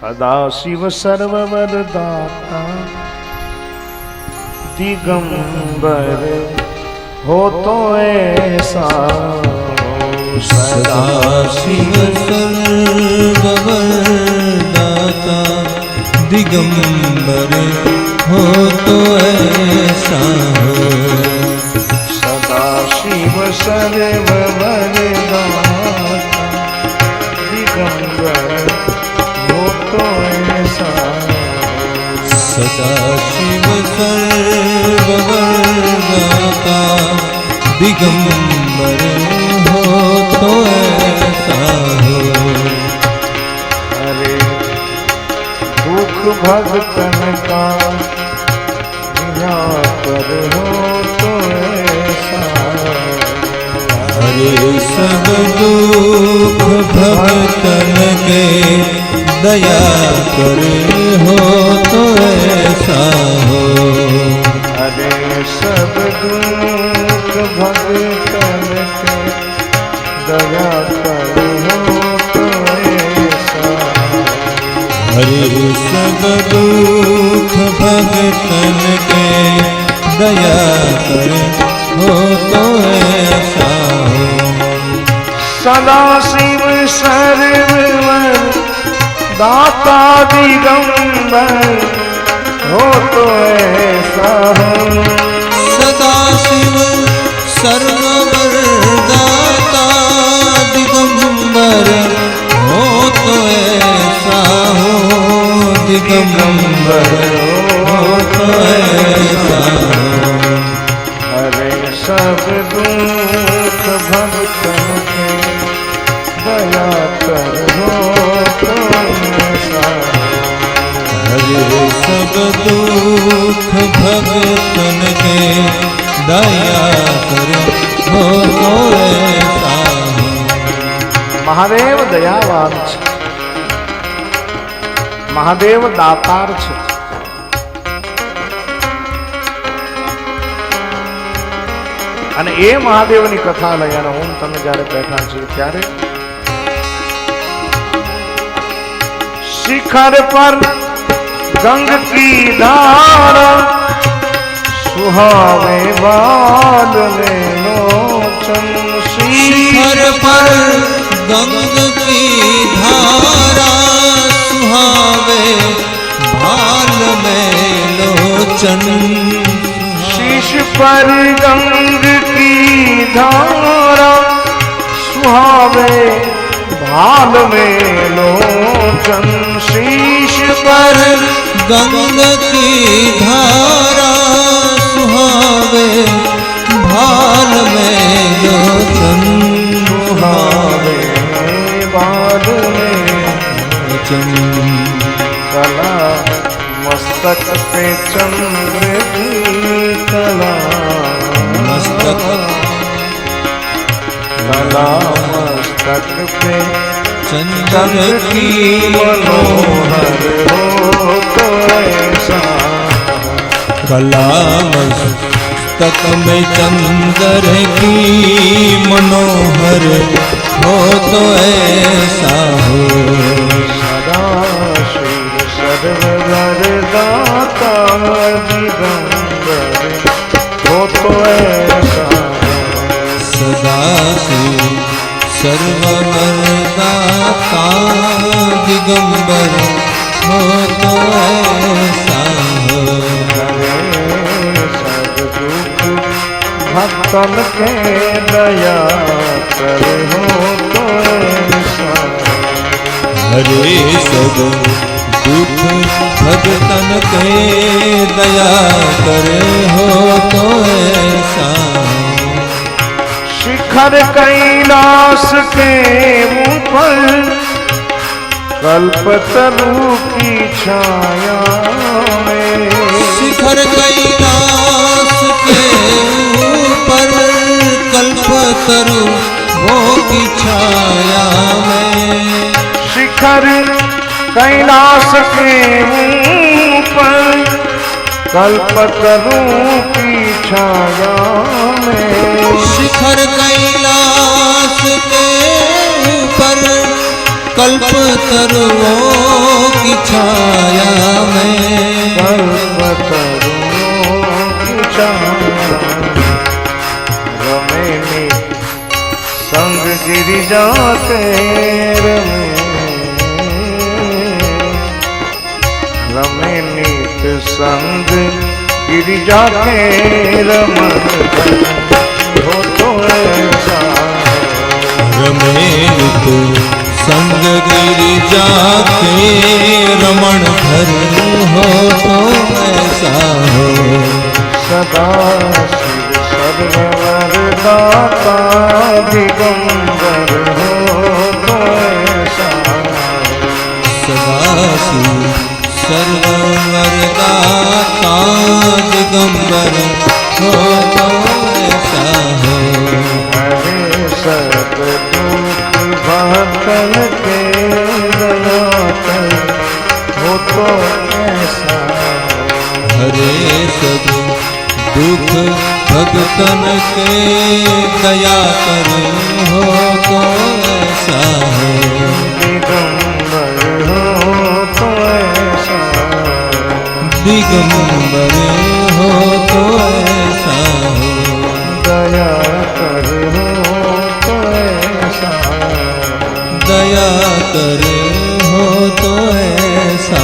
सदा शिव सर्ववरदाता दिगंबर हो तो ऐसा सदाशिव सर्ववरदाता दिगंबर हो तो ऐसा सदाशिव सर्ववर सदाशिव सर्ववर्णता। दिगंबर हो तो ऐसा हो। अरे दुख भगतन का पर हो तो ऐसा अरे सब दुख भगतन के दया करे हो तो ऐसा हो। अरे सब दुख भगतन के दया कर हो तो ऐसा हरे सब दुख भक्तन के दया करे हो तो ऐसा हो। सदा शिव सर्वर दाता दिगंबर हो तो ऐसा सदा शिव सर्ववरदाता તન કે દયા કરો મહાદેવ દયાવાન છે. મહાદેવ દાતાર છે. અને એ મહાદેવની કથા લઈ અને હું તમે જ્યારે બેઠા છીએ ત્યારે શિખર પર ગંગકી ધારા सुहावे बाल ने लोचन शिखर पर गंग की धारा सुहावे बाल में लोचन शिष पर गंग की धारा सुहावे भाल में लोचन शीश पर गंग की धारा सुहावे भाल में लोचन सुहावे बाल में लोचन कला मस्तक पे चंद्र की कला। मस्तक। कला मस्तक पे चंद्र की मनोहर हो तो ऐसा। कला मस्तक में चंद्र की मनोहर हो तो ऐसा हो। सदा शिव सर्ववर दाता दिगंबर हो तो ऐसा सदा शिव सर्ववरदाता दिगंबर हो तो ऐसा भक्तन के दया कर हो तो हरे सब दुख भगतन के दया करे हो तो ऐसा। शिखर कैलाश के ऊपर कल्पतरु की छाया कल्पतरु वो की छाया में। शिखर कैलाश के ऊपर कल्पतरु की छाया में। शिखर कैलाश के ऊपर कल्प तरुओं की छाया में। कल्पतरुओं की छाया के रमे। रमे नित संग गिरिजा के रमन हो तो ऐसा रमेत संग गिरिजा के रमण धर हो तो ऐसा हो। सदा शिव दाता दिगंबर हो तो ऐसा सदा शिव सर्वरदाता दिगंबर हो तो ऐसा हो। हरे सब दुख भक्तन के हो तो ऐसा। हरे सब दुख भगतन के दया कर हो तो ऐसा हो। दिगंबर हो तो ऐसा दिगंबर हो। तो ऐसा हो दया कर हो तो ऐसा दया कर हो तो ऐसा